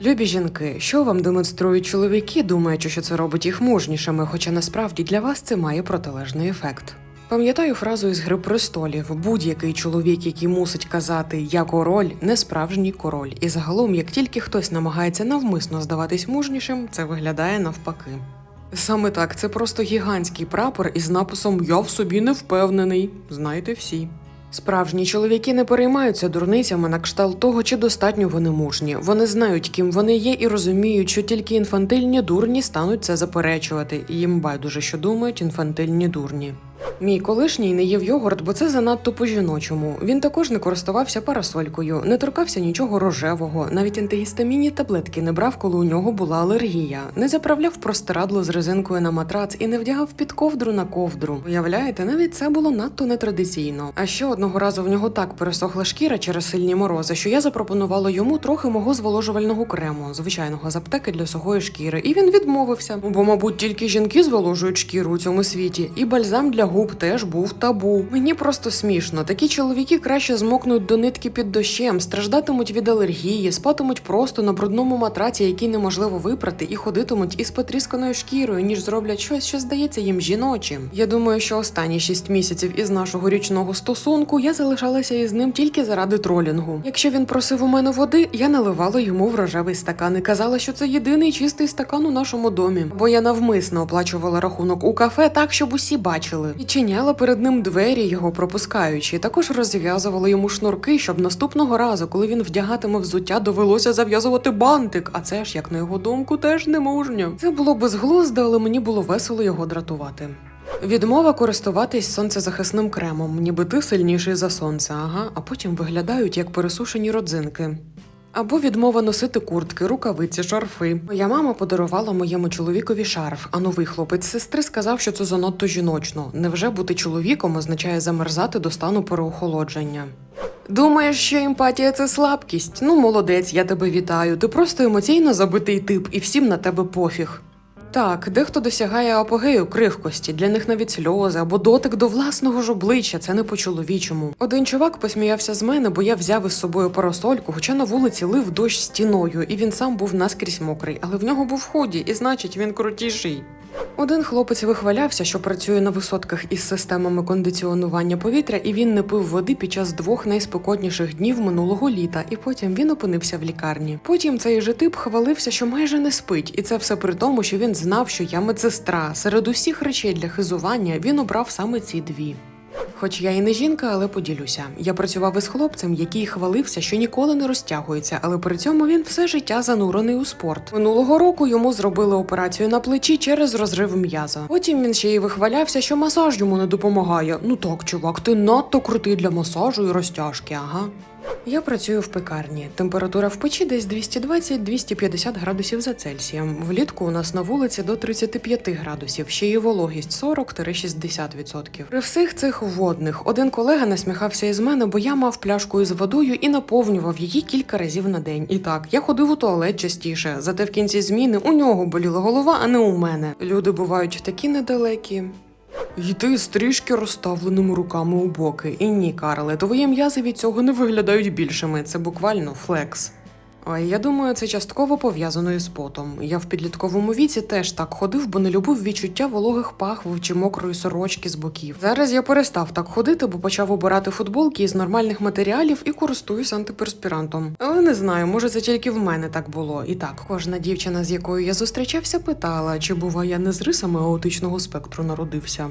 Любі жінки, що вам демонструють чоловіки, думаючи, що це робить їх мужнішими, хоча насправді для вас це має протилежний ефект. Пам'ятаю фразу із Гри престолів: будь-який чоловік, який мусить казати я король, не справжній король. І загалом, як тільки хтось намагається навмисно здаватись мужнішим, це виглядає навпаки. Саме так, це просто гігантський прапор із написом Я в собі не впевнений. Знаєте всі. Справжні чоловіки не переймаються дурницями на кшталт того, чи достатньо вони мужні. Вони знають, ким вони є, і розуміють, що тільки інфантильні дурні стануть це заперечувати, їм байдуже, що думають інфантильні дурні. Мій колишній не їв йогурт, бо це занадто по-жіночому. Він також не користувався парасолькою, не торкався нічого рожевого, навіть антигістамінні таблетки не брав, коли у нього була алергія, не заправляв простирадло з резинкою на матрац і не вдягав під ковдру на ковдру. Уявляєте, навіть це було надто нетрадиційно. А ще одного разу в нього так пересохла шкіра через сильні морози, що я запропонувала йому трохи мого зволожувального крему, звичайного з аптеки для сухої шкіри, і він відмовився. Бо, мабуть, тільки жінки зволожують шкіру у цьому світі, і бальзам для губ теж був табу. Мені просто смішно. Такі чоловіки краще змокнуть до нитки під дощем, страждатимуть від алергії, спатимуть просто на брудному матраці, який неможливо випрати, і ходитимуть із потрісканою шкірою, ніж зроблять щось, що здається їм жіночим. Я думаю, що останні шість місяців із нашого річного стосунку я залишалася із ним тільки заради тролінгу. Якщо він просив у мене води, я наливала йому в рожевий стакан і казала, що це єдиний чистий стакан у нашому домі. Бо я навмисно оплачувала рахунок у кафе так, щоб усі бачили. Відчиняла перед ним двері, його пропускаючи. Також розв'язувала йому шнурки, щоб наступного разу, коли він вдягатиме взуття, довелося зав'язувати бантик. А це ж, як на його думку, теж не мужньо. Це було безглуздо, але мені було весело його дратувати. Відмова користуватись сонцезахисним кремом, ніби ти сильніший за сонце, ага, а потім виглядають як пересушені родзинки. Або відмова носити куртки, рукавиці, шарфи. Моя мама подарувала моєму чоловікові шарф, а новий хлопець сестри сказав, що це занадто жіночно. Невже бути чоловіком означає замерзати до стану переохолодження? Думаєш, що емпатія це слабкість? Ну, молодець, я тебе вітаю. Ти просто емоційно забитий тип, і всім на тебе пофіг. Так, дехто досягає апогею крихкості, для них навіть сльози або дотик до власного ж обличчя, це не по-чоловічому. Один чувак посміявся з мене, бо я взяв із собою парасольку, хоча на вулиці лив дощ стіною, і він сам був наскрізь мокрий, але в нього був худі, і значить він крутіший. Один хлопець вихвалявся, що працює на висотках із системами кондиціонування повітря, і він не пив води під час двох найспекотніших днів минулого літа, і потім він опинився в лікарні. Потім цей же тип хвалився, що майже не спить, і це все при тому, що він знав, що я медсестра. Серед усіх речей для хизування він обрав саме ці дві. Хоч я і не жінка, але поділюся. Я працював із хлопцем, який хвалився, що ніколи не розтягується, але при цьому він все життя занурений у спорт. Минулого року йому зробили операцію на плечі через розрив м'яза. Потім він ще й вихвалявся, що масаж йому не допомагає. Ну так, чувак, ти надто крутий для масажу і розтяжки, ага. Я працюю в пекарні. Температура в печі десь 220-250 градусів за Цельсієм. Влітку у нас на вулиці до 35 градусів, ще є вологість 40-60%. При всіх цих водних один колега насміхався із мене, бо я мав пляшку із водою і наповнював її кілька разів на день. І так, я ходив у туалет частіше, зате в кінці зміни у нього боліла голова, а не у мене. Люди бувають такі недалекі. Йти з трішки розставленими руками у боки. І ні, Карле, твої м'язи від цього не виглядають більшими. Це буквально флекс. Я думаю, це частково пов'язано із потом. Я в підлітковому віці теж так ходив, бо не любив відчуття вологих пахв чи мокрої сорочки з боків. Зараз я перестав так ходити, бо почав обирати футболки із нормальних матеріалів і користуюсь антиперспірантом. Але не знаю, може це тільки в мене так було. І так, кожна дівчина, з якою я зустрічався, питала, чи бува я не з рисами аутичного спектру народився.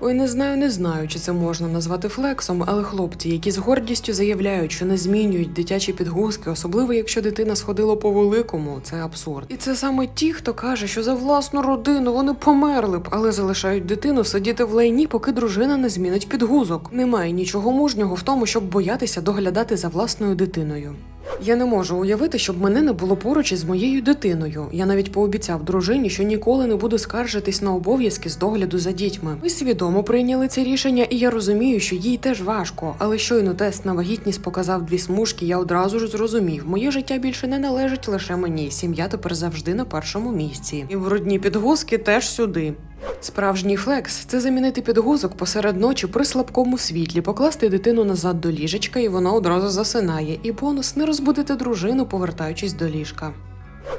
Ой, не знаю, не знаю, чи це можна назвати флексом, але хлопці, які з гордістю заявляють, що не змінюють дитячі підгузки, особливо якщо дитина сходила по великому, це абсурд. І це саме ті, хто каже, що за власну родину вони померли б, але залишають дитину сидіти в лайні, поки дружина не змінить підгузок. Немає нічого мужнього в тому, щоб боятися доглядати за власною дитиною. Я не можу уявити, щоб мене не було поруч із моєю дитиною. Я навіть пообіцяв дружині, що ніколи не буду скаржитись на обов'язки з догляду за дітьми. Ми свідомо прийняли це рішення, і я розумію, що їй теж важко. Але щойно тест на вагітність показав дві смужки, я одразу ж зрозумів, моє життя більше не належить лише мені. Сім'я тепер завжди на першому місці. І брудні підгузки теж сюди. Справжній флекс це замінити підгузок посеред ночі при слабкому світлі, покласти дитину назад до ліжечка, і вона одразу засинає. І бонус не розбудити дружину, повертаючись до ліжка.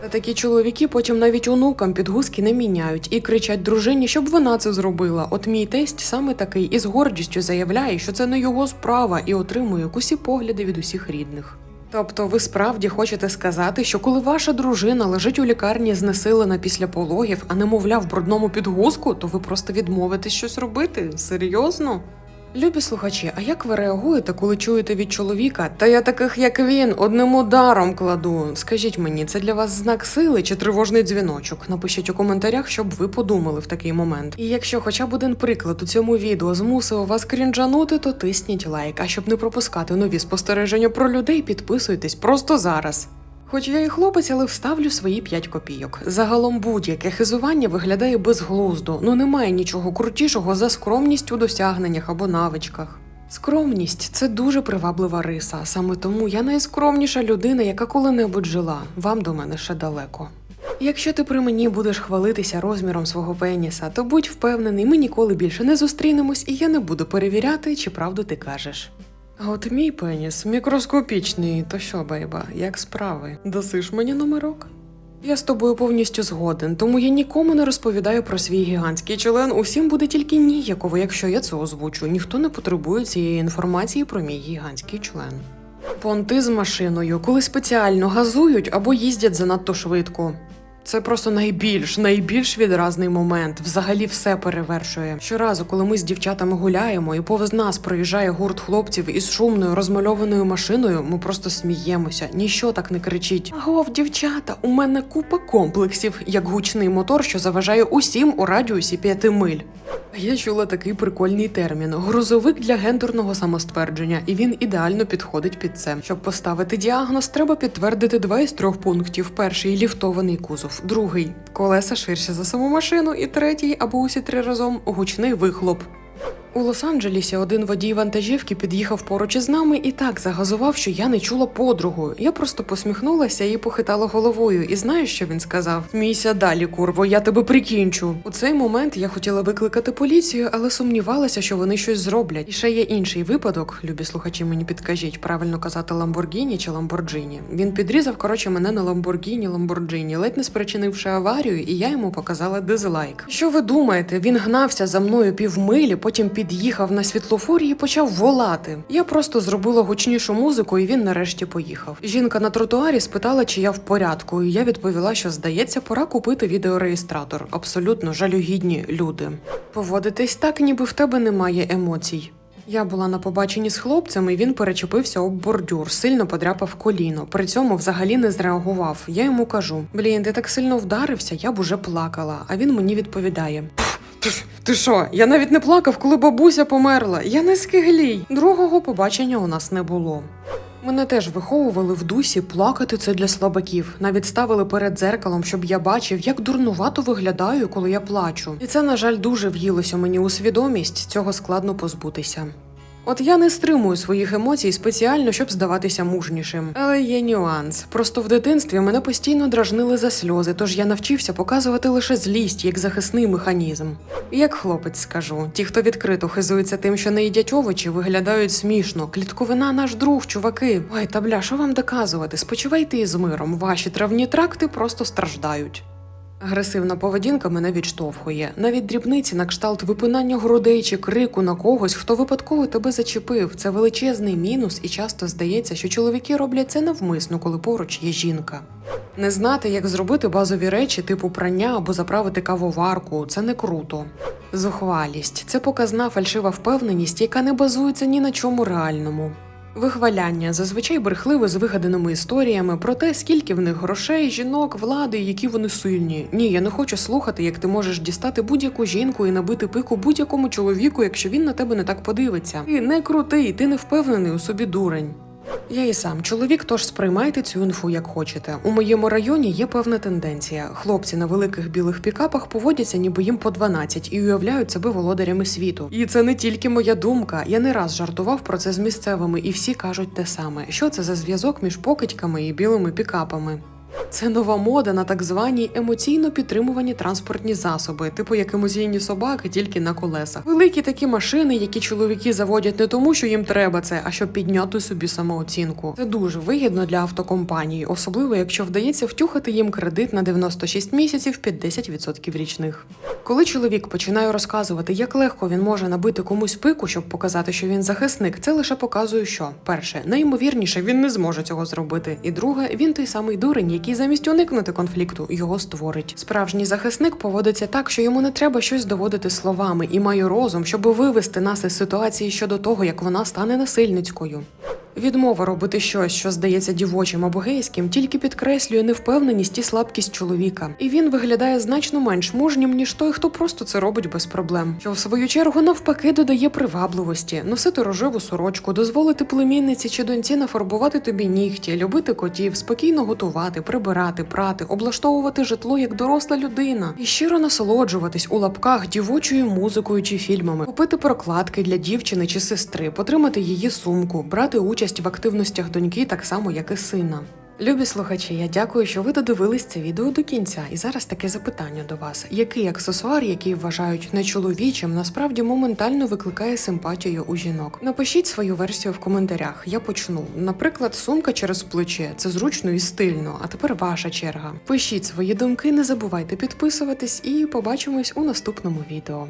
Та такі чоловіки потім навіть онукам підгузки не міняють і кричать дружині, щоб вона це зробила. От мій тесть саме такий і з гордістю заявляє, що це не його справа, і отримує кусі погляди від усіх рідних. Тобто, ви справді хочете сказати, що коли ваша дружина лежить у лікарні знесилена після пологів, а немовля в брудному підгузку, то ви просто відмовитесь щось робити? Серйозно? Любі слухачі, а як ви реагуєте, коли чуєте від чоловіка? Та я таких, як він, одним ударом кладу. Скажіть мені, це для вас знак сили чи тривожний дзвіночок? Напишіть у коментарях, щоб ви подумали в такий момент. І якщо хоча б один приклад у цьому відео змусив вас крінжанути, то тисніть лайк. А щоб не пропускати нові спостереження про людей, підписуйтесь просто зараз. Хоч я і хлопець, але вставлю свої 5 копійок. Загалом будь-яке хизування виглядає безглуздо, ну немає нічого крутішого за скромність у досягненнях або навичках. Скромність це дуже приваблива риса. Саме тому я найскромніша людина, яка коли-небудь жила. Вам до мене ще далеко. Якщо ти при мені будеш хвалитися розміром свого пеніса, то будь впевнений, ми ніколи більше не зустрінемось, і я не буду перевіряти, чи правду ти кажеш. А от мій пеніс мікроскопічний, то що, бейба, як справи? Досиш мені номерок? Я з тобою повністю згоден, тому я нікому не розповідаю про свій гігантський член. Усім буде тільки ніяково, якщо я це озвучу. Ніхто не потребує цієї інформації про мій гігантський член. Понти з машиною, коли спеціально газують або їздять занадто швидко. Це просто найбільш найбільш відразний момент. Взагалі все перевершує. Щоразу, коли ми з дівчатами гуляємо, і повз нас проїжджає гурт хлопців із шумною розмальованою машиною, ми просто сміємося. Ніщо так не кричить. Агов, дівчата, у мене купа комплексів, як гучний мотор, що заважає усім у радіусі п'яти миль. Я чула такий прикольний термін грузовик для гендерного самоствердження, і він ідеально підходить під це. Щоб поставити діагноз, треба підтвердити два із трьох пунктів: перший ліфтований кузов, другий колеса ширше за саму машину, і третій або усі три разом гучний вихлоп. У Лос-Анджелесі один водій вантажівки під'їхав поруч із нами і так загазував, що я не чула подругу. Я просто посміхнулася і похитала головою. І знаєш, що він сказав? Смійся далі, курво, я тебе прикінчу. У цей момент я хотіла викликати поліцію, але сумнівалася, що вони щось зроблять. І ще є інший випадок. Любі слухачі, мені підкажіть, правильно казати Ламборгіні чи Ламборджині. Він підрізав, коротше, мене на Ламборгіні, Ламборджині, ледь не спричинивши аварію, і я йому показала дизлайк. Що ви думаєте? Він гнався за мною півмилі, потім під'їхав на світлофорі і почав волати. Я просто зробила гучнішу музику, і він нарешті поїхав. Жінка на тротуарі спитала, чи я в порядку, і я відповіла, що здається, пора купити відеореєстратор. Абсолютно жалюгідні люди. Поводитись так, ніби в тебе немає емоцій. Я була на побаченні з хлопцем, і він перечепився об бордюр, сильно подряпав коліно. При цьому взагалі не зреагував. Я йому кажу: Блін, ти так сильно вдарився, я б уже плакала. А він мені відповідає: ти, ти що? Я навіть не плакав, коли бабуся померла. Я не скиглій. Другого побачення у нас не було. Мене теж виховували в дусі, плакати це для слабаків. Навіть ставили перед дзеркалом, щоб я бачив, як дурнувато виглядаю, коли я плачу. І це, на жаль, дуже в'їлося мені у свідомість. Цього складно позбутися. От я не стримую своїх емоцій спеціально, щоб здаватися мужнішим. Але є нюанс. Просто в дитинстві мене постійно дражнили за сльози, тож я навчився показувати лише злість як захисний механізм. Як хлопець скажу, ті, хто відкрито хизується тим, що не їдять овочі, виглядають смішно. Клітковина наш друг, чуваки. Ой, та бля, що вам доказувати? Спочивайте із миром. Ваші травні тракти просто страждають. Агресивна поведінка мене відштовхує. Навіть дрібниці на кшталт випинання грудей чи крику на когось, хто випадково тебе зачепив. Це величезний мінус, і часто здається, що чоловіки роблять це навмисно, коли поруч є жінка. Не знати, як зробити базові речі, типу прання або заправити кавоварку, це не круто. Зухвалість це показна фальшива впевненість, яка не базується ні на чому реальному. Вихваляння зазвичай брехливе з вигаданими історіями про те, скільки в них грошей, жінок, влади, які вони сильні. Ні, я не хочу слухати, як ти можеш дістати будь-яку жінку і набити пику будь-якому чоловіку, якщо він на тебе не так подивиться. Ти не крутий, ти не впевнений у собі дурень. Я і сам чоловік, тож сприймайте цю інфу як хочете. У моєму районі є певна тенденція. Хлопці на великих білих пікапах поводяться, ніби їм по 12 і уявляють себе володарями світу. І це не тільки моя думка. Я не раз жартував про це з місцевими, і всі кажуть те саме. Що це за зв'язок між покидьками і білими пікапами? Це нова мода на так звані емоційно підтримувані транспортні засоби, типу як емоційні собаки, тільки на колесах. Великі такі машини, які чоловіки заводять не тому, що їм треба це, а щоб підняти собі самооцінку. Це дуже вигідно для автокомпанії, особливо якщо вдається втюхати їм кредит на 96 місяців під 10% річних. Коли чоловік починає розказувати, як легко він може набити комусь пику, щоб показати, що він захисник, це лише показує, що перше, найімовірніше він не зможе цього зробити. І друге, він той самий дурень, який замість уникнути конфлікту його створить. Справжній захисник поводиться так, що йому не треба щось доводити словами, і має розум, щоб вивести нас із ситуації щодо того, як вона стане насильницькою. Відмова робити щось, що здається дівочим або гейським, тільки підкреслює невпевненість і слабкість чоловіка, і він виглядає значно менш мужнім, ніж той, хто просто це робить без проблем. Що в свою чергу навпаки додає привабливості, носити рожеву сорочку, дозволити племінниці чи доньці нафарбувати тобі нігті, любити котів, спокійно готувати, прибирати, прати, облаштовувати житло як доросла людина. І щиро насолоджуватись у лапках дівочою музикою чи фільмами, купити прокладки для дівчини чи сестри, потримати її сумку, брати участь в активностях доньки так само, як і сина. Любі слухачі, я дякую, що ви додивились це відео до кінця. І зараз таке запитання до вас: який аксесуар, який вважають нечоловічим, насправді моментально викликає симпатію у жінок? Напишіть свою версію в коментарях. Я почну. Наприклад, сумка через плече це зручно і стильно. А тепер ваша черга. Пишіть свої думки, не забувайте підписуватись і побачимось у наступному відео.